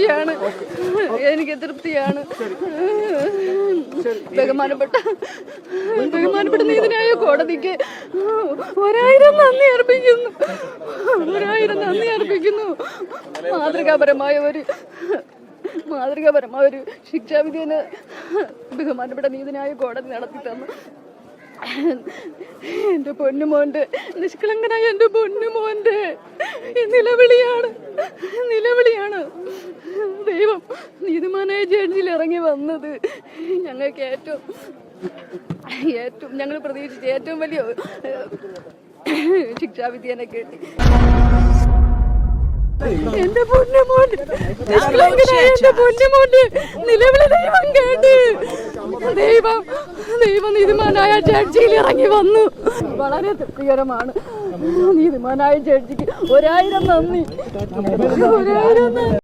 തൃപ്തിയാണ്. എനിക്ക് തൃപ്തിയാണ്. ബഹുമാനപ്പെട്ട ബഹുമാനപ്പെട്ട നീതിനായ കോടതിക്ക് ഒരായിരം നന്ദി അർപ്പിക്കുന്നു. ഒരായിരം നന്ദി അർപ്പിക്കുന്നു. മാതൃകാപരമായ ഒരു മാതൃകാപരമായ ഒരു ശിക്ഷാവിധിന് ബഹുമാനപ്പെട്ട നീതിനായ കോടതി നടത്തി തന്നു. എന്റെ പൊന്നുമോന്റെ നിഷ്കളങ്കനായ എന്റെ പൊന്നുമോന്റെ നിലവിളിയാണ്. നിലവിളിയാണ്. ദൈവം നീതിമാനായ ജഡ്ജിൽ ഇറങ്ങി വന്നത് ഞങ്ങൾക്ക് ഏറ്റവും ഏറ്റവും ഞങ്ങൾ പ്രതീക്ഷിച്ച ഏറ്റവും വലിയ ശിക്ഷാവിധി എന്നെ കിട്ടി. എന്റെ പൊന്നുമോൻ എന്റെ പൊന്നുമോന്റെ നിലവിളി ദൈവം കേട്ട്. ദൈവം ദൈവം നീതിമാനായ ജഡ്ജിയിൽ ഇറങ്ങി വന്നു. വളരെ തൃപ്തികരമാണ്. നീതിമാനായ ജഡ്ജിക്ക് ഒരായിരം നന്ദി. ഒരായിരം നന്ദി.